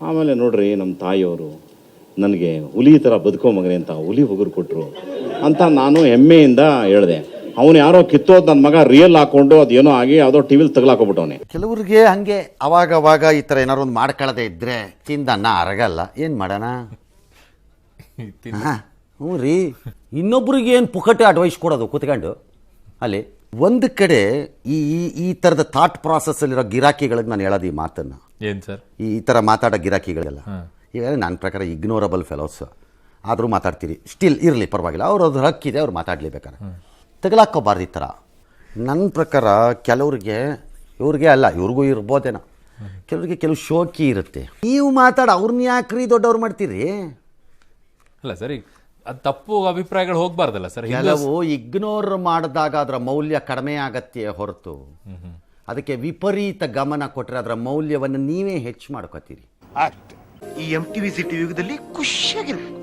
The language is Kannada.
ಆಮೇಲೆ ನೋಡ್ರಿ ನಮ್ಮ ತಾಯಿಯವರು ನನಗೆ ಹುಲಿ ಥರ ಬದುಕೋ ಮಗನೇ ಅಂತ ಹುಲಿ ಹುಗುರು ಕೊಟ್ಟರು ಅಂತ ನಾನು ಹೆಮ್ಮೆಯಿಂದ ಹೇಳಿದೆ. ಅವನು ಯಾರೋ ಕಿತ್ತೋದು ನನ್ನ ಮಗ ರಿಯಲ್ ಹಾಕೊಂಡು ಅದೇನೋ ಆಗಿ ಯಾವುದೋ ಟಿ ವಿಲಿ ತಗಲಾಕೊಬಿಟ್ಟವನೆ. ಕೆಲವ್ರಿಗೆ ಹಂಗೆ ಅವಾಗ ಅವಾಗ ಈ ಥರ ಏನಾರು ಒಂದು ಮಾಡ್ಕೊಳ್ಳದೆ ಇದ್ರೆ ತಿಂದನ್ನ ಅರಗಲ್ಲ. ಏನು ಮಾಡೋಣ? ಹಾ, ಹ್ಞೂ ರೀ. ಇನ್ನೊಬ್ರಿಗೆ ಏನು ಪುಕಟೆ ಅಡ್ವೈಸ್ ಕೊಡೋದು ಕೂತ್ಕೊಂಡು? ಅಲ್ಲಿ ಒಂದು ಕಡೆ ಈ ಈ- ಈ ಥರದ ಥಾಟ್ ಪ್ರಾಸೆಸ್ಸಲ್ಲಿರೋ ಗಿರಾಕಿಗಳಿಗೆ ನಾನು ಹೇಳೋದು ಈ ಮಾತನ್ನು. ಏನ್ ಸರ್? ಈ ಥರ ಮಾತಾಡೋ ಗಿರಾಕಿಗಳೆಲ್ಲ ಈಗ ನನ್ನ ಪ್ರಕಾರ ಇಗ್ನೋರಬಲ್ ಫೆಲೋಸ್ ಆದರೂ ಮಾತಾಡ್ತೀರಿ. ಸ್ಟಿಲ್ ಇರಲಿ ಪರವಾಗಿಲ್ಲ. ಅವ್ರು ಅದ್ರ ಹಕ್ಕಿದೆ ಅವ್ರು ಮಾತಾಡಲೇಬೇಕಾರೆ ತಗಲಾಕೋಬಾರ್ದು ಈ ಥರ ನನ್ನ ಪ್ರಕಾರ ಕೆಲವ್ರಿಗೆ ಇವ್ರಿಗೆ ಅಲ್ಲ ಇವ್ರಿಗೂ ಇರ್ಬೋದೇನೋ. ಕೆಲವ್ರಿಗೆ ಕೆಲವು ಶೋಕಿ ಇರುತ್ತೆ. ನೀವು ಮಾತಾಡ ಅವ್ರನ್ನ ಯಾಕ್ರಿ ದೊಡ್ಡವ್ರು ಮಾಡ್ತೀರಿ? ಅಲ್ಲ ಸರ್ ಈಗ ಅದು ತಪ್ಪು ಅಭಿಪ್ರಾಯಗಳು ಹೋಗ್ಬಾರ್ದಲ್ಲ ಸರ್? ಕೆಲವು ಇಗ್ನೋರ್ ಮಾಡಿದಾಗ ಅದರ ಮೌಲ್ಯ ಕಡಿಮೆ ಆಗತ್ತೆ ಹೊರತು. ಅದಕ್ಕೆ ವಿಪರೀತ ಗಮನ ಕೊಟ್ಟರೆ ಅದರ ಮೌಲ್ಯವನ್ನು ನೀವೇ ಹೆಚ್ಚು ಮಾಡ್ಕೋತೀರಿ. ಈ ಎಂ ಟಿವಿ ಸಿಟಿ ಯುಗದಲ್ಲಿ ಖುಷಿಯಾಗಿರ್ಬೇಕು.